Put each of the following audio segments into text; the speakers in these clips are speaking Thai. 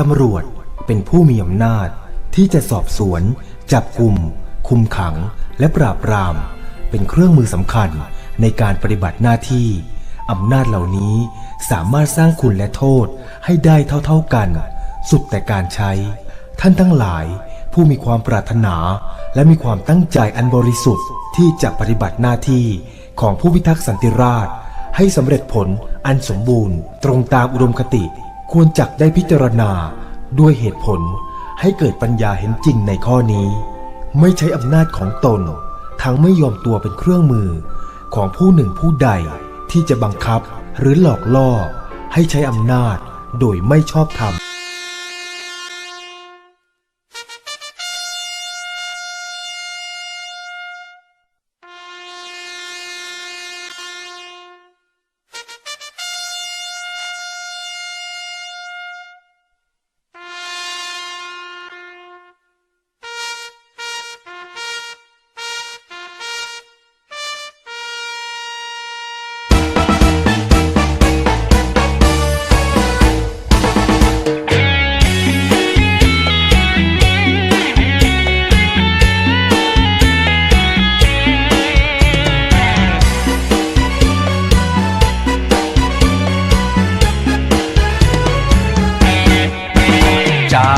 ตำรวจเป็นผู้มีอำนาจ ที่จะสอบสวน จับกลุ่ม คุมขัง และปราบปราม เป็นเครื่องมือสำคัญในการปฏิบัติหน้าที่อำนาจเหล่านี้สามารถสร้างคุณและโทษให้ได้เท่าๆกัน สุดแต่การใช้ ท่านทั้งหลาย ผู้มีความปรารถนา และมีความตั้งใจอันบริสุทธิ์ที่จะปฏิบัติหน้าที่ของผู้พิทักษ์สันติราษฎร์ให้สำเร็จผลอันสมบูรณ์ ตรงตามอุดมคติ ควรจักได้พิจารณาด้วยเหตุผลให้เกิดปัญญาเห็นจริงในข้อนี้ ไม่ใช้อำนาจของตน ทั้งไม่ยอมตัวเป็นเครื่องมือของผู้หนึ่งผู้ใดที่จะบังคับหรือหลอกล่อให้ใช้อำนาจโดยไม่ชอบธรรม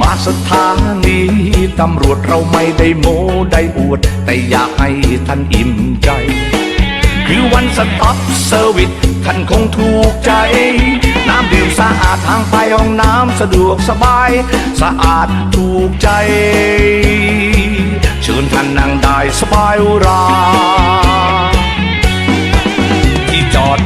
มาสถานีตำรวจเราไม่ได้โมได้อวด แต่อยากให้ท่านอิ่มใจ คือวันสต็อปเซอร์วิสท่านคงถูกใจ น้ำดื่มสะอาดทางไปห้องน้ำสะดวกสบาย สะอาดถูกใจ เชิญท่านนั่งได้สบายรา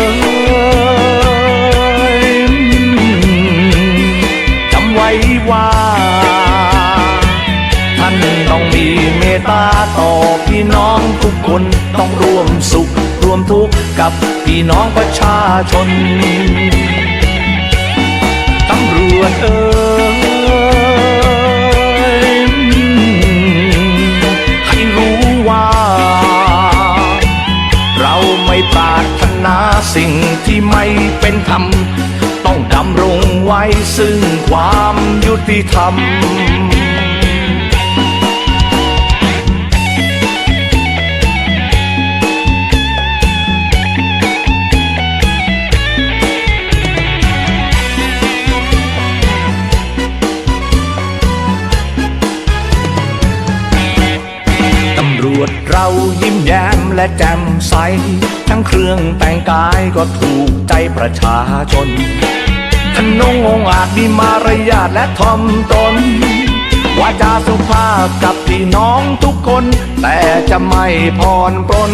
ย ท่านต้องมีเมตตาต่อพี่น้องทุกคนต้องร่วมสุขร่วมทุกข์กับพี่น้องประชาชนตำรวจเอ่ยให้รู้ว่า เราไม่ปรารถนาสิ่งที่ไม่เป็นธรรม ต้องดำรงไว้ซึ่งความยุติธรรมตำรวจเรายิ้มแย้มและแจ่มใส ทั้งเครื่องแต่งกายก็ถูกใจประชาชน ทนงองอาจมีมารยาทและทอมตนวาจาสุภาพกับพี่น้องทุกคน แต่จะไม่พรปรน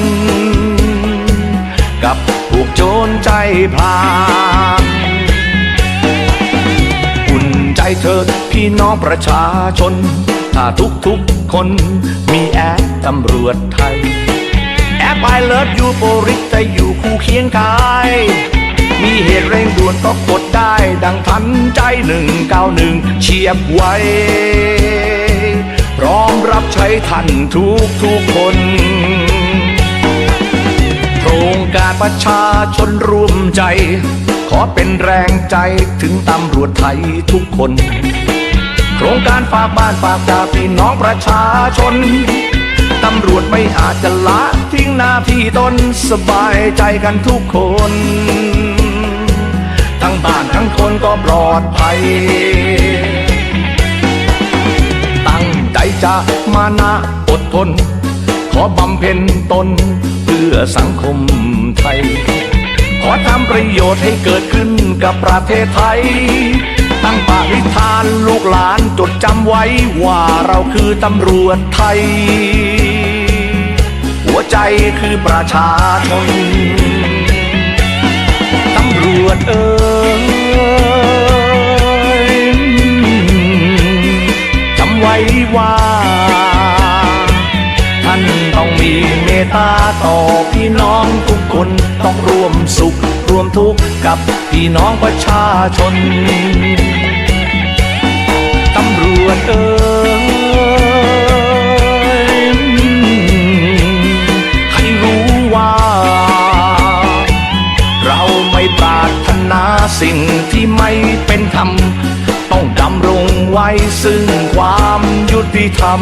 กับพวกโจรใจพลานอุ่นใจเถิดพี่น้องประชาชน ถ้าทุกทุกๆคนมีแอปตำรวจไทย แอปไอเลิฟยูโปริสจะอยู่คู่เคียงกาย มีเหตุเร่งด่วนก็กดได้ ดังทันใจหนึ่งเก้าหนึ่งเฉียบไวพร้อมรับใช้ท่านทุกทุกคน โครงการประชาชนร่วมใจ ขอเป็นแรงใจถึงตำรวจไทยทุกคน โครงการฝากบ้านฝากตาพี่น้องประชาชนตำรวจไม่อาจจะละทิ้งหน้าที่ตนสบายใจกันทุกคน ก็ปลอดภัย ตั้งใจจะมานะอดทน ขอบำเพ็ญตน เพื่อสังคมไทย ขอทำประโยชน์ให้เกิดขึ้นกับประเทศไทย ตั้งปณิธานลูกหลานจดจำไว้ว่าเราคือตำรวจไทย หัวใจคือประชาชนตำรวจเอ่ย ตตาต่อพี่น้องทุกคนต้องร่วมสุขร่วมทุกข์กับพี่น้องประชาชน ตำรวจเอ่ยให้รู้ว่า เราไม่ปรารถนาสิ่งที่ไม่เป็นธรรม ต้องดำรงไว้ซึ่งความยุติธรรม